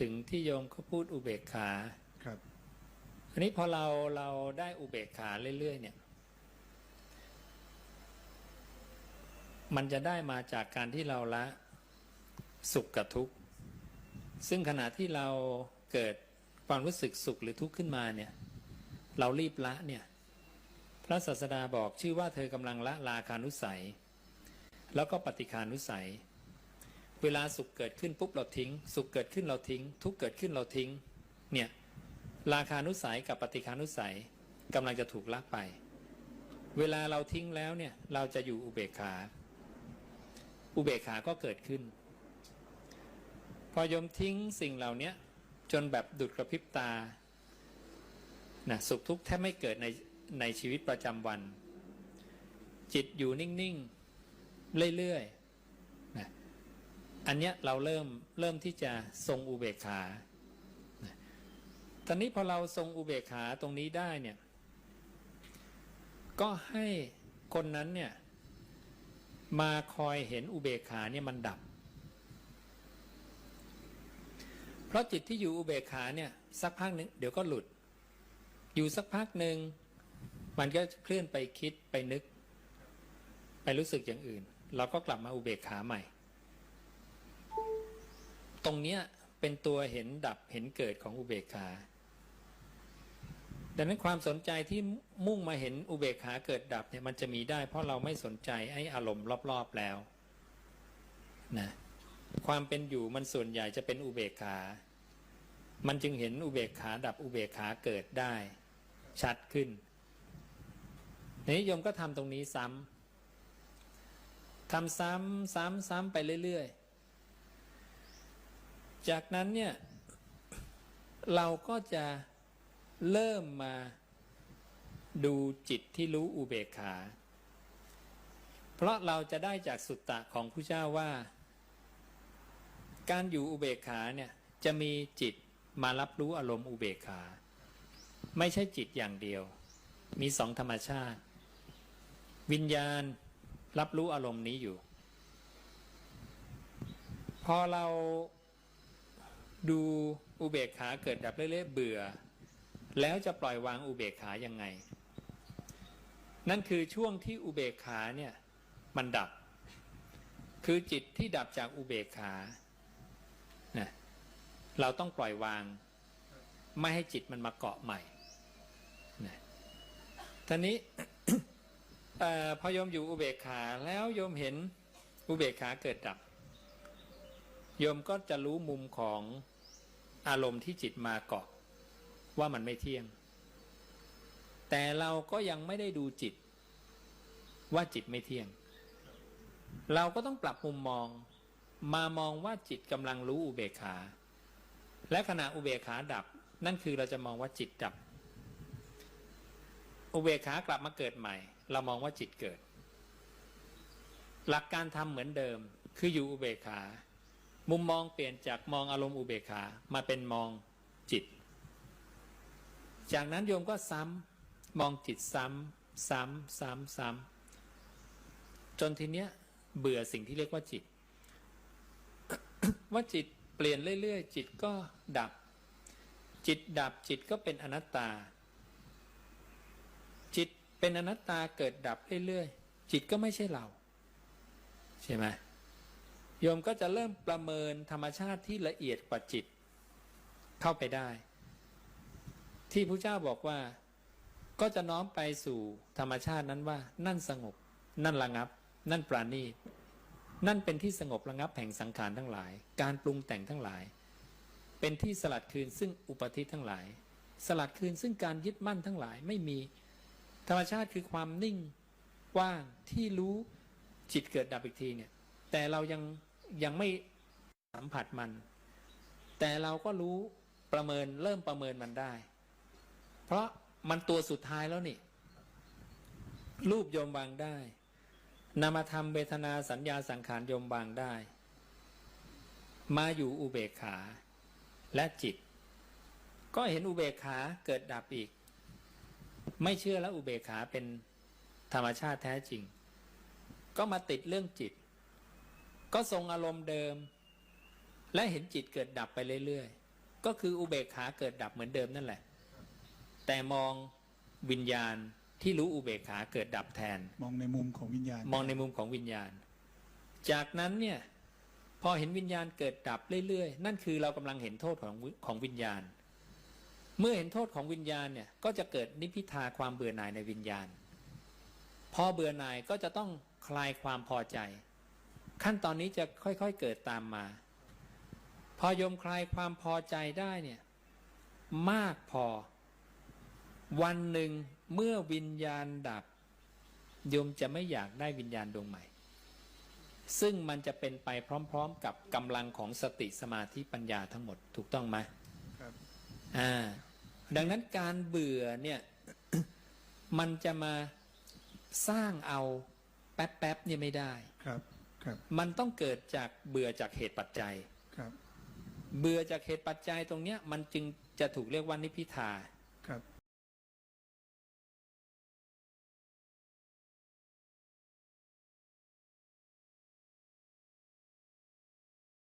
ถึงที่โยมเขาพูดอุเบกขาครับอันนี้พอเราเราได้อุเบกขาเรื่อยๆเนี่ย มันจะได้มาจากการที่เราละสุขกับทุกข์ ซึ่งขณะที่เราเกิดความรู้สึกสุขหรือทุกข์ขึ้นมาเนี่ย เรารีบละเนี่ย พระศาสดาบอกชื่อว่าเธอกำลังละลาคานุสัย แล้วก็ปฏิคานุสัย เวลาสุขเกิดขึ้นปุ๊บเราทิ้ง สุขเกิดขึ้นเราทิ้ง ทุกเกิดขึ้นเราทิ้ง เนี่ยราคานุสัยกับปฏิคานุสัยกำลังจะถูกละไป เวลาเราทิ้งแล้วเนี่ยเราจะอยู่อุเบกขา อุเบกขาก็เกิดขึ้น พอยมทิ้งสิ่งเหล่านี้จนแบบดุดกระพริบตานะสุขทุกข์แทบไม่เกิดในในชีวิตประจำวัน จิตอยู่นิ่ง ๆ เรื่อย ๆ อันเนี้ยเราเริ่มเริ่มที่จะทรงอุเบกขา ตอนนี้พอเราทรงอุเบกขาตรงนี้ได้เนี่ย ก็ให้คนนั้นเนี่ยมาคอยเห็นอุเบกขาเนี่ยมันดับ เพราะจิตที่อยู่อุเบกขาเนี่ยสักพักหนึ่งเดี๋ยวก็หลุด อยู่สักพักหนึ่งมันก็เคลื่อนไปคิดไปนึก ไปรู้สึกอย่างอื่น เราก็กลับมาอุเบกขาใหม่ ตรงเนี้ยเป็นตัวเห็นดับเห็นเกิดของอุเบกขาดังนั้นความสนใจที่มุ่งมาเห็นอุเบกขาเกิดดับเนี่ยมันจะมีได้ เพราะเราไม่สนใจไอ้อารมณ์รอบๆแล้วนะความเป็นอยู่มันส่วนใหญ่จะเป็นอุเบกขา มันจึงเห็นอุเบกขาดับอุเบกขาเกิดได้ ชัดขึ้นนี้โยมก็ทำตรงนี้ซ้ำทำซ้ำซ้ำซ้ำไปเรื่อยๆ จากนั้นเนี่ย เราก็จะเริ่มมาดูจิตที่รู้อุเบกขา เพราะเราจะได้จากสุตตะของผู้เจ้าว่า การอยู่อุเบกขาเนี่ยจะมีจิตมารับรู้อารมณ์อุเบกขา ไม่ใช่จิตอย่างเดียว มีสองธรรมชาติ วิญญาณรับรู้อารมณ์นี้อยู่ พอเรา ดูอุเบกขาเกิดดับเรื่อยๆเบื่อ แล้วจะปล่อยวางอุเบกขายังไง นั่นคือช่วงที่อุเบกขาเนี่ยมันดับ คือจิตที่ดับจากอุเบกขานะเราต้องปล่อยวาง ไม่ให้จิตมันมาเกาะใหม่นะท่านี้เออพอโยมอยู่อุเบกขาแล้วโยมเห็นอุเบกขาเกิดดับ โยมก็จะรู้มุมของอารมณ์ที่จิตมาเกาะ ว่ามันไม่เที่ยง แต่เราก็ยังไม่ได้ดูจิต ว่าจิตไม่เที่ยง เราก็ต้องปรับมุมมอง มามองว่าจิตกำลังรู้อุเบกขา และขณะอุเบกขาดับ นั่นคือเราจะมองว่าจิตดับ อุเบกขากลับมาเกิดใหม่ เรามองว่าจิตเกิด หลักการทำเหมือนเดิม คืออยู่อุเบกขา มุมมองเปลี่ยนจากมองอารมณ์อุเบกขามาเป็นมองจิต จากนั้นโยมก็ซ้ำมองจิตซ้ำซ้ำซ้ำซ้ำจนทีเนี้ยเบื่อสิ่งที่เรียกว่าจิต ว่าจิตเปลี่ยนเรื่อยๆ จิตก็ดับ จิตดับจิตก็เป็นอนัตตา จิตเป็นอนัตตาเกิดดับเรื่อยๆ จิตก็ไม่ใช่เรา ใช่ไหม โยมก็จะเริ่มประเมินธรรมชาติที่ละเอียดกว่าจิต เข้าไปได้ ที่พระเจ้าบอกว่า ก็จะน้อมไปสู่ธรรมชาตินั้นว่า นั่นสงบ นั่นระงับ นั่นปราณีตนั่นเป็นที่สงบระงับแห่งสังขารทั้งหลาย การปรุงแต่งทั้งหลาย เป็นที่สลัดคืนซึ่งอุปธิทั้งหลาย สลัดคืนซึ่งการยึดมั่นทั้งหลายไม่มี ธรรมชาติคือความนิ่งว่างที่รู้จิตเกิดดับอีกทีเนี่ย แต่เรายัง ยังไม่สัมผัสมัน แต่เราก็รู้ประเมินเริ่มประเมินมันได้ เพราะมันตัวสุดท้ายแล้วนี่ รูปยมวางได้ นามธรรมเวทนาสัญญาสังขารยมวางได้ มาอยู่อุเบกขาและจิต ก็เห็นอุเบกขาเกิดดับอีก ไม่เชื่อแล้วอุเบกขาเป็นธรรมชาติแท้จริง ก็มาติดเรื่องจิต ก็ทรงอารมณ์เดิม และเห็นจิตเกิดดับไปเรื่อยๆ ก็คืออุเบกขาเกิดดับเหมือนเดิมนั่นแหละ แต่มองวิญญาณที่รู้อุเบกขาเกิดดับแทน มองในมุมของวิญญาณ มองในมุมของวิญญาณ จากนั้นเนี่ยพอเห็นวิญญาณเกิดดับเรื่อยๆ นั่นคือเรากำลังเห็นโทษของวิของวิญญาณ เมื่อเห็นโทษของวิญญาณเนี่ยก็จะเกิดนิพพิทาความเบื่อหน่ายในวิญญาณ พอเบื่อหน่ายก็จะต้องคลายความพอใจ ขั้นตอนนี้จะค่อยๆเกิดตามมา พอโยมคลายความพอใจได้เนี่ยมากพอ วันหนึ่งเมื่อวิญญาณดับโยมจะไม่อยากได้วิญญาณดวงใหม่ ซึ่งมันจะเป็นไปพร้อมๆกับกำลังของสติสมาธิปัญญาทั้งหมดถูกต้องไหมครับอ่าดังนั้นการเบื่อเนี่ยมันจะมาสร้างเอาแป๊บๆเนี่ยไม่ได้ครับครับ มันต้องเกิดจากเบื่อจากเหตุปัจจัยครับเบื่อจากเหตุปัจจัยตรงเนี้ย มันจึงจะถูกเรียกว่านิพพิทาครับ